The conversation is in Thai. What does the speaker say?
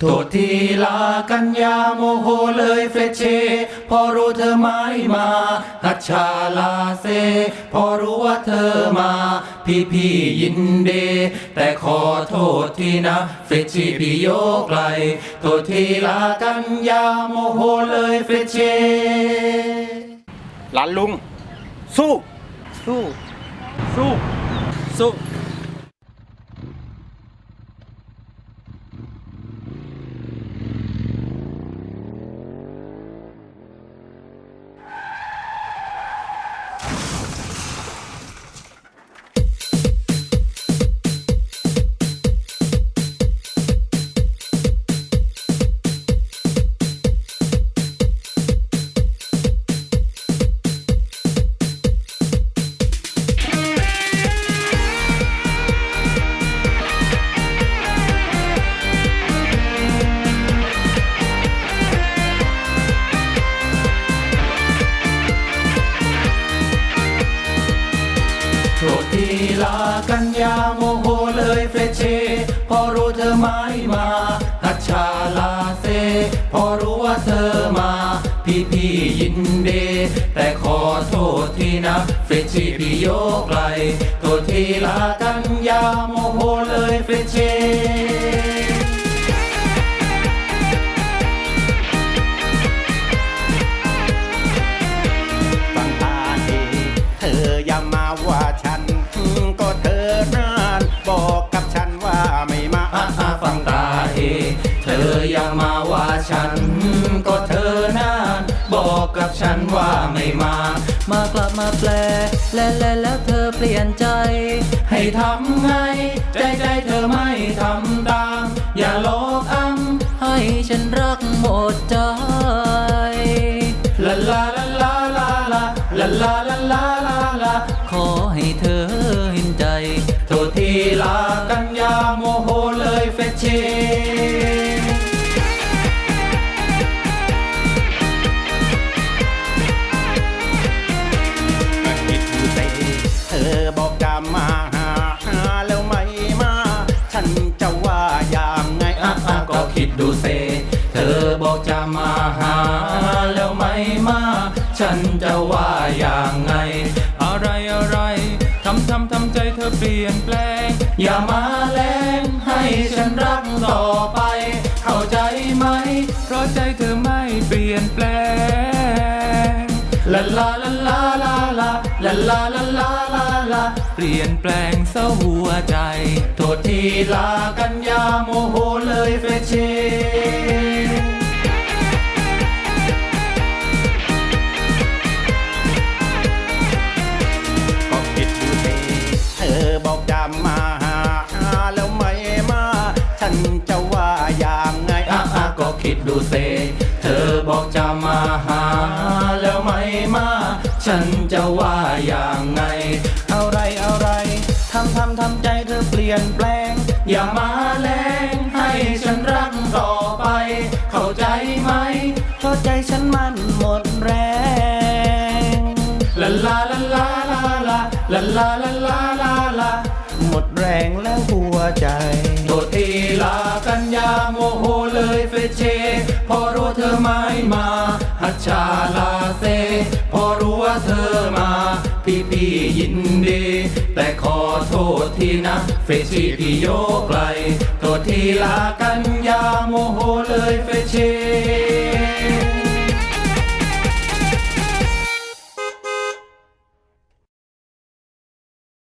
โทษทีลากันยาโมโหเลยเฟเช พอรู้เธอไม่มาฮัชชาลาเซ พอรู้ว่าเธอมา พี่พี่ยินเด แต่ขอโทษทีนะ เฟชิพี่โยกไกลโทษทีลากันยาโมโหเลยเฟเชหลานลุง สู้ สู้ สู้ สู้ กันยาโมโหเลยเฟเช พอรู้เธอไม่มาฮัชชาลาเซ พอรู้ว่าเธอมา พี่พี่ยินเด แต่ขอโทษทีนะเฟชิพี่โยกไกลโทษทีลากันยาโมโหเลยเฟเชฟังตาดีเธออย่ามาว่าฉัน กกับฉันว่าไม่มา มากลับมาแปล และและแล้วเธอเปลี่ยนใจ ให้ทำไง ใจใจเธอไม่ทำตาม อย่าหลกอ้ำให้ฉันรักหมดใจลาลาลาลาลาลาลาลาลาลาลาลาขอให้เธอเห็นใจ โทษทีลากันยาโมโหเลยเฟชเช เซ เธอบอกจะมาหาแล้วไม่มา ฉันจะว่าอย่างไง อะไรอะไรทำทำทำใจเธอเปลี่ยนแปลง อย่ามาแรงให้ฉันรักต่อไป เข้าใจไหม เพราะใจเธอไม่เปลี่ยนแปลงลาลาลาลาลา ลาลาลาลาลาลาเปลี่ยนแปลงเศร้าหัวใจ โทษทีลากันยาโมโหเลยเฟชเชก็คิดดูสิเธอบอกจะมาหาแล้วไม่มา ฉัน อาอะอะก็คิดดูเซ เธอบอกจะมาหา แล้วไม่มา ฉันจะว่าอย่างไง อะไรอะไรทำทำทำใจเธอเปลี่ยนแปลง อย่ามาแรงให้ฉันรักต่อไป เข้าใจไหมเพราใจฉันมันหมดแรงลาลาลาลาลาลาลาลาลาลาลา หมดแรงแล้วหัวใจโทษทีลากันยาโมโหเลยเฟเช พอรู้เธอไม่มา ฮัชชาลาเซ พอรู้ว่าเธอมา พี่พี่ยินดี แต่ขอโทษทีนะ เฟชีพี่โยกไกลโทษทีลากันยาโมโหเลยเฟเช